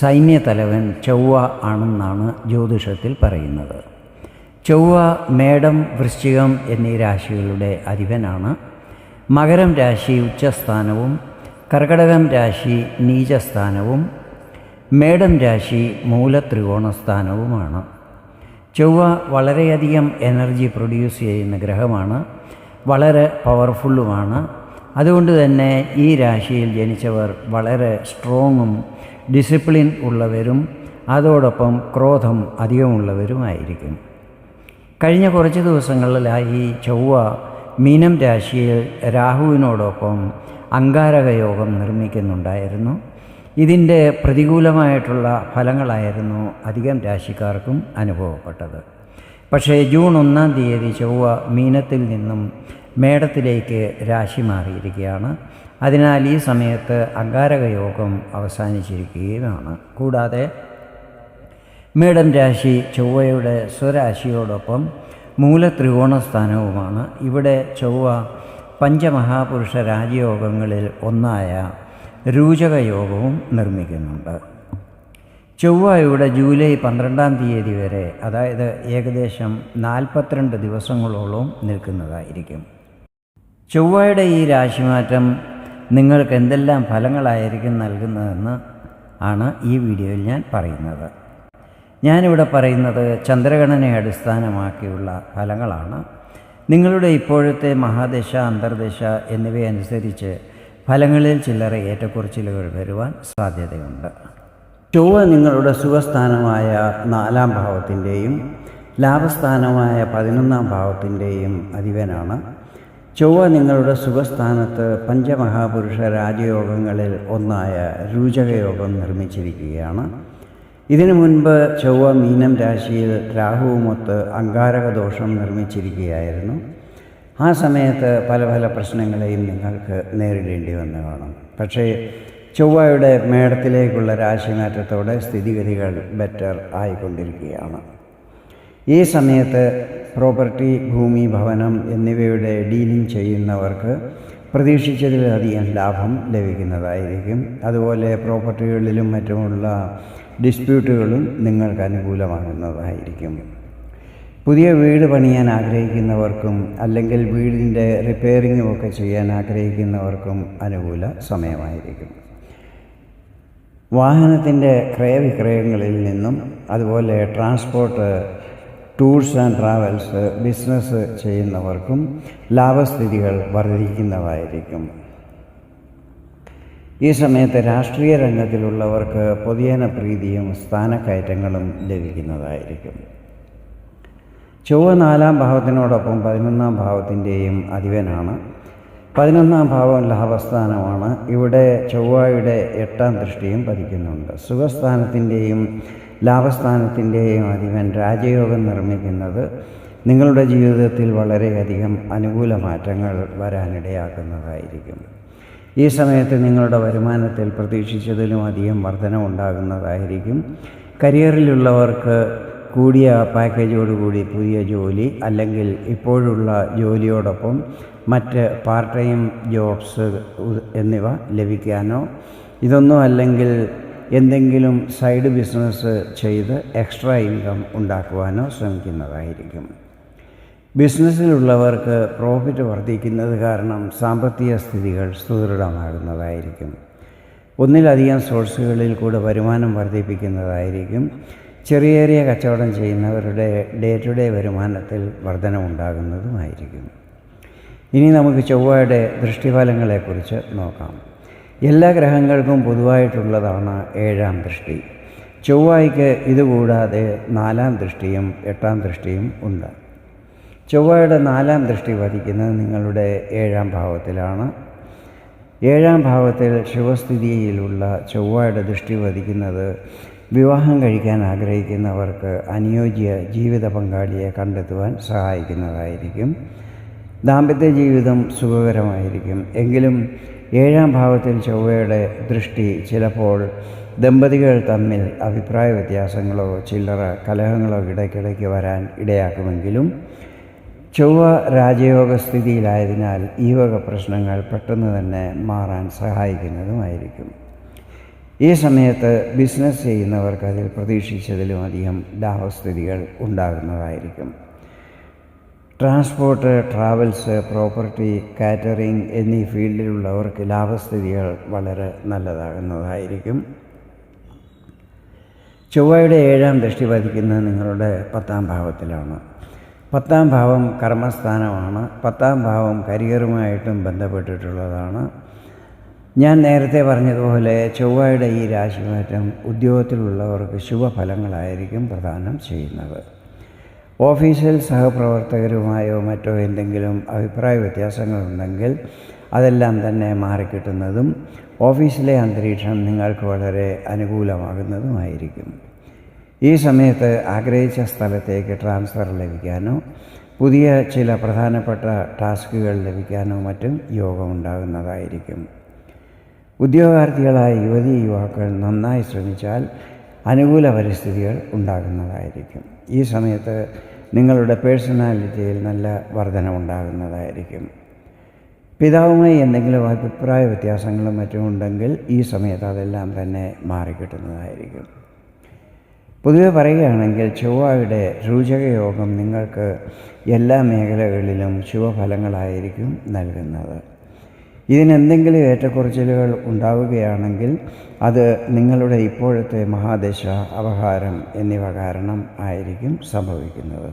സൈന്യതലവൻ ചൊവ്വ ആണെന്നാണ് ജ്യോതിഷത്തിൽ പറയുന്നത്. ചൊവ്വ മേടം വൃശ്ചികം എന്നീ രാശികളുടെ അധിപനാണ്. മകരം രാശി ഉച്ചസ്ഥാനവും കർക്കടകം രാശി നീചസ്ഥാനവും മേടം രാശി മൂലത്രികോണസ്ഥാനവുമാണ്. ചൊവ്വ വളരെയധികം എനർജി പ്രൊഡ്യൂസ് ചെയ്യുന്ന ഗ്രഹമാണ്. വളരെ പവർഫുള്ളുമാണ്. അതുകൊണ്ട് തന്നെ ഈ രാശിയിൽ ജനിച്ചവർ വളരെ സ്ട്രോങ്ങും ഡിസിപ്ലിൻ ഉള്ളവരും അതോടൊപ്പം ക്രോധം അധികമുള്ളവരുമായിരിക്കും. കഴിഞ്ഞ കുറച്ച് ദിവസങ്ങളിലായി ചൊവ്വ മീനം രാശിയിൽ രാഹുവിനോടൊപ്പം അങ്കാരക യോഗം നിർമ്മിക്കുന്നുണ്ടായിരുന്നു. ഇതിന്റെ പ്രതികൂലമായിട്ടുള്ള ഫലങ്ങളായിരുന്നു അധികം രാശിക്കാർക്കും അനുഭവപ്പെട്ടത്. പക്ഷേ ജൂൺ ഒന്നാം തീയതി ചൊവ്വ മീനത്തിൽ നിന്നും മേടത്തിലേക്ക് രാശി മാറിയിരിക്കുകയാണ്. അതിനാൽ ഈ സമയത്ത് അങ്കാരക യോഗം അവസാനിച്ചിരിക്കുകയുമാണ് കൂടാതെ മേടം രാശി ചൊവ്വയുടെ സ്വരാശിയോടൊപ്പം മൂലത്രികോണസ്ഥാനവുമാണ് ഇവിടെ ചൊവ്വ പഞ്ചമഹാപുരുഷ രാജയോഗങ്ങളിൽ ഒന്നായ രൂചക യോഗവും നിർമ്മിക്കുന്നുണ്ട്. ചൊവ്വ ഇവിടെ ജൂലൈ പന്ത്രണ്ടാം തീയതി വരെ അതായത് ഏകദേശം നാൽപ്പത്തിരണ്ട് ദിവസങ്ങളോളം നിൽക്കുന്നതായിരിക്കും. ചൊവ്വയുടെ ഈ രാശിമാറ്റം നിങ്ങൾക്ക് എന്തെല്ലാം ഫലങ്ങളായിരിക്കും നൽകുന്നതെന്ന് ആണ് ഈ വീഡിയോയിൽ ഞാൻ പറയുന്നത്. ഞാനിവിടെ പറയുന്നത് ചന്ദ്രഗണനയെ അടിസ്ഥാനമാക്കിയുള്ള ഫലങ്ങളാണ്. നിങ്ങളുടെ ഇപ്പോഴത്തെ മഹാദശ അന്തർദശ എന്നിവയനുസരിച്ച് ഫലങ്ങളിൽ ചില്ലറ ഏറ്റക്കുറച്ചിലുകൾ വരുവാൻ സാധ്യതയുണ്ട്. ചൊവ്വ നിങ്ങളുടെ സുഖസ്ഥാനമായ നാലാം ഭാവത്തിന്റെയും ലാഭസ്ഥാനമായ പതിനൊന്നാം ഭാവത്തിന്റെയും അധിപനാണ്. ചൊവ്വ നിങ്ങളുടെ സുഖസ്ഥാനത്ത് പഞ്ചമഹാപുരുഷ രാജയോഗങ്ങളിൽ ഒന്നായ രൂചകയോഗം നിർമ്മിച്ചിരിക്കുകയാണ്. ഇതിനു മുൻപ് ചൊവ്വ മീനം രാശിയിൽ രാഹുവുമൊത്ത് അങ്കാരക ദോഷം നിർമ്മിച്ചിരിക്കുകയായിരുന്നു. ആ സമയത്ത് പല പല പ്രശ്നങ്ങളെയും നിങ്ങൾക്ക് നേരിടേണ്ടി വന്നു കാണും. പക്ഷേ ചൊവ്വയുടെ മേടത്തിലേക്കുള്ള രാശിമാറ്റത്തോടെ സ്ഥിതിഗതികൾ ബെറ്റർ ആയിക്കൊണ്ടിരിക്കുകയാണ്. ഈ സമയത്ത് പ്രോപ്പർട്ടി ഭൂമി ഭവനം എന്നിവയുടെ ഡീലിംഗ് ചെയ്യുന്നവർക്ക് പ്രതീക്ഷിച്ചതിലധികം ലാഭം ലഭിക്കുന്നതായിരിക്കും. അതുപോലെ പ്രോപ്പർട്ടികളിലും മറ്റുമുള്ള ഡിസ്പ്യൂട്ടുകളും നിങ്ങൾക്ക് അനുകൂലമാകുന്നതായിരിക്കും. പുതിയ വീട് പണിയാൻ ആഗ്രഹിക്കുന്നവർക്കും അല്ലെങ്കിൽ വീടിന്റെ റിപ്പയറിങ്ങും ഒക്കെ ചെയ്യാൻ ആഗ്രഹിക്കുന്നവർക്കും അനുകൂല സമയമായിരിക്കും. വാഹനത്തിന്റെ ക്രയവിക്രയങ്ങളിൽ നിന്നും അതുപോലെ transport tours and travels business ചെയ്യുന്നവർക്കും ലാഭസ്ഥിതികൾ വർദ്ധിക്കുന്നതായിരിക്കും. ഈ സമയത്ത് രാഷ്ട്രീയ രംഗത്തിലുള്ളവർക്ക് പൊതുജന പ്രീതിയും സ്ഥാനക്കയറ്റങ്ങളും ലഭിക്കുന്നതായിരിക്കും. ചൊവ്വ നാലാം ഭാവത്തിനോടൊപ്പം പതിനൊന്നാം ഭാവത്തിന്റെയും അധിപനാണ്. പതിനൊന്നാം ഭാവം ലാഭസ്ഥാനമാണ്. ഇവിടെ ചൊവ്വയുടെ എട്ടാം ദൃഷ്ടിയും പതിക്കുന്നുണ്ട്. സുഖസ്ഥാനത്തിന്റെയും ലാഭസ്ഥാനത്തിന്റെയും അധിപൻ രാജയോഗം നിർമ്മിക്കുന്നത് നിങ്ങളുടെ ജീവിതത്തിൽ വളരെയധികം അനുകൂല മാറ്റങ്ങൾ വരാനിടയാക്കുന്നതായിരിക്കും. ഈ സമയത്ത് നിങ്ങളുടെ വരുമാനത്തിൽ പ്രതീക്ഷിച്ചതിലും അധികം വർധന ഉണ്ടാകുന്നതായിരിക്കും കരിയറിലുള്ളവർക്ക് കൂടിയ പാക്കേജോടുകൂടി പുതിയ ജോലി അല്ലെങ്കിൽ ഇപ്പോഴുള്ള ജോലിയോടൊപ്പം മറ്റ് പാർട്ട് ടൈം ജോബ്സ് എന്നിവ ലഭിക്കാനോ ഇതൊന്നും അല്ലെങ്കിൽ എന്തെങ്കിലും സൈഡ് ബിസിനസ് ചെയ്ത് എക്സ്ട്രാ ഇൻകം ഉണ്ടാക്കുവാനോ ശ്രമിക്കുന്നതായിരിക്കും. ബിസിനസ്സിലുള്ളവർക്ക് പ്രോഫിറ്റ് വർദ്ധിക്കുന്നത് കാരണം സാമ്പത്തിക സ്ഥിതികൾ സുദൃഢമാകുന്നതായിരിക്കും. ഒന്നിലധികം സോഴ്സുകളിൽ കൂടെ വരുമാനം വർദ്ധിപ്പിക്കുന്നതായിരിക്കും. ചെറിയ ചെറിയ കച്ചവടം ചെയ്യുന്നവരുടെ ഡേ ടു ഡേ വരുമാനത്തിൽ വർധനമുണ്ടാകുന്നതുമായിരിക്കും. ഇനി നമുക്ക് ചൊവ്വയുടെ ദൃഷ്ടിഫലങ്ങളെക്കുറിച്ച് നോക്കാം. എല്ലാ ഗ്രഹങ്ങൾക്കും പൊതുവായിട്ടുള്ളതാണ് ഏഴാം ദൃഷ്ടി. ചൊവ്വായ്ക്ക് ഇതുകൂടാതെ നാലാം ദൃഷ്ടിയും എട്ടാം ദൃഷ്ടിയും ഉണ്ട്. ചൊവ്വയുടെ നാലാം ദൃഷ്ടി വധിക്കുന്നത് നിങ്ങളുടെ ഏഴാം ഭാവത്തിലാണ്. ഏഴാം ഭാവത്തിൽ ശിവസ്ഥിതിയിലുള്ള ചൊവ്വയുടെ ദൃഷ്ടി വധിക്കുന്നത് വിവാഹം കഴിക്കാൻ ആഗ്രഹിക്കുന്നവർക്ക് അനുയോജ്യ ജീവിത പങ്കാളിയെ കണ്ടെത്തുവാൻ സഹായിക്കുന്നതായിരിക്കും. ദാമ്പത്യ ജീവിതം സുഖകരമായിരിക്കും. എങ്കിലും ഏഴാം ഭാവത്തിൽ ചൊവ്വയുടെ ദൃഷ്ടി ചിലപ്പോൾ ദമ്പതികൾ തമ്മിൽ അഭിപ്രായ വ്യത്യാസങ്ങളോ ചില്ലറ കലഹങ്ങളോ ഇടയ്ക്കിടയ്ക്ക് വരാൻ ഇടയാക്കുമെങ്കിലും ചൊവ്വ രാജയോഗ സ്ഥിതിയിലായതിനാൽ ഈ വക പ്രശ്നങ്ങൾ പെട്ടെന്ന് തന്നെ മാറാൻ സഹായിക്കുന്നതുമായിരിക്കും. ഈ സമയത്ത് ബിസിനസ് ചെയ്യുന്നവർക്ക് അതിൽ പ്രതീക്ഷിച്ചതിലും അധികം ലാഭസ്ഥിതികൾ ഉണ്ടാകുന്നതായിരിക്കും. ട്രാൻസ്പോർട്ട് ട്രാവൽസ് പ്രോപ്പർട്ടി കാറ്ററിംഗ് എന്നീ ഫീൽഡിലുള്ളവർക്ക് ലാഭസ്ഥിതികൾ വളരെ നല്ലതാകുന്നതായിരിക്കും. ചൊവ്വയുടെ ഏഴാം ദൃഷ്ടി പതിക്കുന്നത് നിങ്ങളുടെ പത്താം ഭാവത്തിലാണ്. പത്താം ഭാവം കർമ്മസ്ഥാനമാണ്. പത്താം ഭാവം കരിയറുമായിട്ടും ബന്ധപ്പെട്ടിട്ടുള്ളതാണ്. ഞാൻ നേരത്തെ പറഞ്ഞതുപോലെ ചൊവ്വയുടെ ഈ രാശിമാറ്റം ഉദ്യോഗത്തിലുള്ളവർക്ക് ശുഭഫലങ്ങളായിരിക്കും പ്രദാനം ചെയ്യുന്നത്. ഓഫീസിൽ സഹപ്രവർത്തകരുമായോ മറ്റോ എന്തെങ്കിലും അഭിപ്രായ വ്യത്യാസങ്ങളുണ്ടെങ്കിൽ അതെല്ലാം തന്നെ മാറിക്കിട്ടുന്നതും ഓഫീസിലെ അന്തരീക്ഷം നിങ്ങൾക്ക് വളരെ അനുകൂലമാകുന്നതുമായിരിക്കും. ഈ സമയത്ത് ആഗ്രഹിച്ച സ്ഥലത്തേക്ക് ട്രാൻസ്ഫർ ലഭിക്കാനോ പുതിയ ചില പ്രധാനപ്പെട്ട ടാസ്കുകൾ ലഭിക്കാനോ മറ്റും യോഗമുണ്ടാകുന്നതായിരിക്കും. ഉദ്യോഗാർത്ഥികളായ യുവതി യുവാക്കൾ നന്നായി ശ്രമിച്ചാൽ അനുകൂല പരിസ്ഥിതികൾ ഉണ്ടാകുന്നതായിരിക്കും. ഈ സമയത്ത് നിങ്ങളുടെ പേഴ്സണാലിറ്റിയിൽ നല്ല വർധനമുണ്ടാകുന്നതായിരിക്കും പിതാവുമായി എന്തെങ്കിലും അഭിപ്രായ വ്യത്യാസങ്ങളും മറ്റും ഉണ്ടെങ്കിൽ ഈ സമയത്ത് അതെല്ലാം തന്നെ മാറിക്കിട്ടുന്നതായിരിക്കും. പൊതുവെ പറയുകയാണെങ്കിൽ ചൊവ്വയുടെ രുചകയോഗം നിങ്ങൾക്ക് എല്ലാ മേഖലകളിലും ശുഭഫലങ്ങളായിരിക്കും നൽകുന്നത്. ഇതിനെന്തെങ്കിലും ഏറ്റക്കുറച്ചിലുകൾ ഉണ്ടാവുകയാണെങ്കിൽ അത് നിങ്ങളുടെ ഇപ്പോഴത്തെ മഹാദശ അപഹാരം എന്നിവ കാരണം ആയിരിക്കും സംഭവിക്കുന്നത്.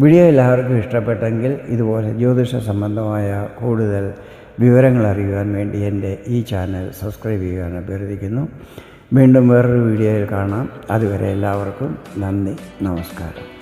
വീഡിയോ എല്ലാവർക്കും ഇഷ്ടപ്പെട്ടെങ്കിൽ ഇതുപോലെ ജ്യോതിഷ സംബന്ധമായ കൂടുതൽ വിവരങ്ങൾ അറിയുവാൻ വേണ്ടി എന്റെ ഈ ചാനൽ സബ്സ്ക്രൈബ് ചെയ്യുവാൻ അഭ്യർത്ഥിക്കുന്നു. വീണ്ടും വേറൊരു വീഡിയോയിൽ കാണാം. അതുവരെ എല്ലാവർക്കും നന്ദി നമസ്കാരം.